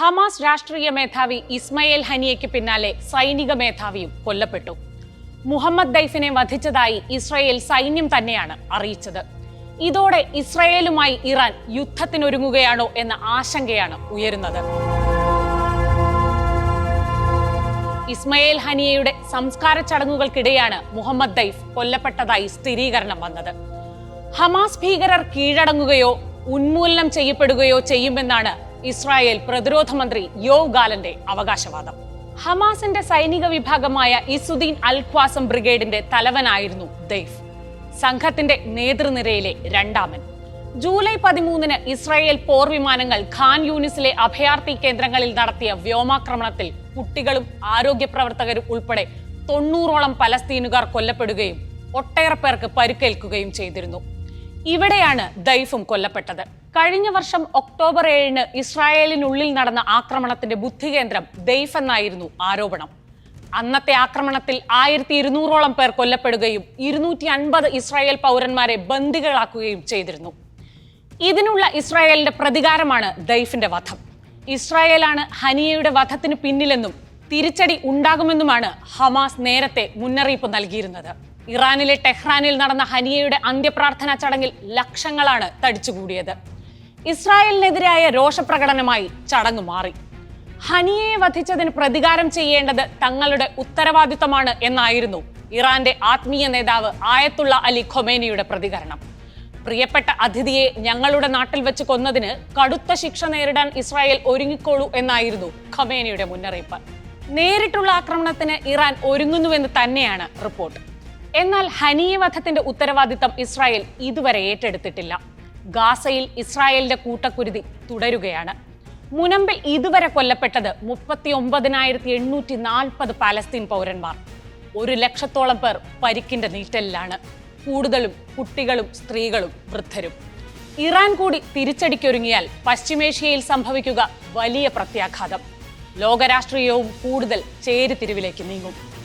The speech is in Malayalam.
ഹമാസ് രാഷ്ട്രീയ മേധാവി ഇസ്മയേൽ ഹനിയയ്ക്ക് പിന്നാലെ സൈനിക മേധാവിയും കൊല്ലപ്പെട്ടു. മുഹമ്മദ് ദൈഫിനെ വധിച്ചതായി ഇസ്രയേൽ സൈന്യം തന്നെയാണ് അറിയിച്ചത്. ഇതോടെ ഇസ്രയേലുമായി ഇറാൻ യുദ്ധത്തിനൊരുങ്ങുകയാണോ എന്ന ആശങ്കയാണ് ഉയരുന്നത്. ഇസ്മയേൽ ഹനിയയുടെ സംസ്കാര ചടങ്ങുകൾക്കിടെയാണ് മുഹമ്മദ് ദൈഫ് കൊല്ലപ്പെട്ടതായി സ്ഥിരീകരണം വന്നത്. ഹമാസ് ഭീകരർ കീഴടങ്ങുകയോ ഉന്മൂലനം ചെയ്യപ്പെടുകയോ ചെയ്യുമെന്നാണ് ഇസ്രായേൽ പ്രതിരോധ മന്ത്രി യോവ് ഗാലന്റെ അവകാശവാദം. ഹമാസിന്റെ സൈനിക വിഭാഗമായ ഇസുദ്ദീൻ അൽ ഖ്വാസം ബ്രിഗേഡിന്റെ തലവനായിരുന്നു ദൈഫ് സംഘത്തിന്റെ നേതൃനിരയിലെ രണ്ടാമൻ. ജൂലൈ പതിമൂന്നിന് ഇസ്രായേൽ പോർ വിമാനങ്ങൾ ഖാൻ യൂണിസിലെ അഭയാർത്ഥി കേന്ദ്രങ്ങളിൽ നടത്തിയ വ്യോമാക്രമണത്തിൽ കുട്ടികളും ആരോഗ്യ പ്രവർത്തകരും ഉൾപ്പെടെ തൊണ്ണൂറോളം പലസ്തീനുകാർ കൊല്ലപ്പെടുകയും ഒട്ടേറെ പേർക്ക് പരിക്കേൽക്കുകയും ചെയ്തിരുന്നു. ഇവിടെയാണ് ദൈഫും കൊല്ലപ്പെട്ടത്. കഴിഞ്ഞ വർഷം ഒക്ടോബർ ഏഴിന് ഇസ്രായേലിനുള്ളിൽ നടന്ന ആക്രമണത്തിന്റെ ബുദ്ധികേന്ദ്രം ദൈഫ് എന്നായിരുന്നു ആരോപണം. അന്നത്തെ ആക്രമണത്തിൽ ആയിരത്തി ഇരുന്നൂറോളം പേർ കൊല്ലപ്പെടുകയും ഇരുന്നൂറ്റി അൻപത് ഇസ്രായേൽ പൗരന്മാരെ ബന്ദികളാക്കുകയും ചെയ്തിരുന്നു. ഇതിനുള്ള ഇസ്രായേലിന്റെ പ്രതികാരമാണ് ദൈഫിന്റെ വധം. ഇസ്രായേലാണ് ഹനിയയുടെ വധത്തിന് പിന്നിലെന്നും തിരിച്ചടി ഉണ്ടാകുമെന്നുമാണ് ഹമാസ് നേരത്തെ മുന്നറിയിപ്പ് നൽകിയിരുന്നത്. ഇറാനിലെ ടെഹ്റാനിൽ നടന്ന ഹനിയയുടെ അന്ത്യപ്രാർത്ഥനാ ചടങ്ങിൽ ലക്ഷങ്ങളാണ് തടിച്ചുകൂടിയത്. ഇസ്രായേലിനെതിരായ രോഷപ്രകടനമായി ചടങ്ങ് മാറി. ഹനിയയെ വധിച്ചതിന് പ്രതികാരം ചെയ്യേണ്ടത് തങ്ങളുടെ ഉത്തരവാദിത്തമാണ് എന്നായിരുന്നു ഇറാന്റെ ആത്മീയ നേതാവ് ആയത്തുള്ള അലി ഖൊമേനിയുടെ പ്രതികരണം. പ്രിയപ്പെട്ട അതിഥിയെ ഞങ്ങളുടെ നാട്ടിൽ വെച്ച് കൊന്നതിന് കടുത്ത ശിക്ഷ നേരിടാൻ ഇസ്രായേൽ ഒരുങ്ങിക്കോളൂ എന്നായിരുന്നു ഖമേനിയുടെ മുന്നറിയിപ്പ്. നേരിട്ടുള്ള ആക്രമണത്തിന് ഇറാൻ ഒരുങ്ങുന്നുവെന്ന് തന്നെയാണ് റിപ്പോർട്ട്. എന്നാൽ ഹനിയ വധത്തിന്റെ ഉത്തരവാദിത്തം ഇസ്രായേൽ ഇതുവരെ ഏറ്റെടുത്തിട്ടില്ല. ഗാസയിൽ ഇസ്രായേലിന്റെ കൂട്ടക്കുരുതി തുടരുകയാണ്. മുനമ്പിൽ ഇതുവരെ കൊല്ലപ്പെട്ടത് മുപ്പത്തി ഒമ്പതിനായിരത്തി എണ്ണൂറ്റി നാൽപ്പത് പാലസ്തീൻ പൗരന്മാർ. ഒരു ലക്ഷത്തോളം പേർ പരിക്കിന്റെ നീറ്റലിലാണ്. കൂടുതലും കുട്ടികളും സ്ത്രീകളും വൃദ്ധരും. ഇറാൻ കൂടി തിരിച്ചടിക്കൊരുങ്ങിയാൽ പശ്ചിമേഷ്യയിൽ സംഭവിക്കുക വലിയ പ്രത്യാഘാതം. ലോകരാഷ്ട്രീയവും കൂടുതൽ ചേരിതിരിവിലേക്ക് നീങ്ങും.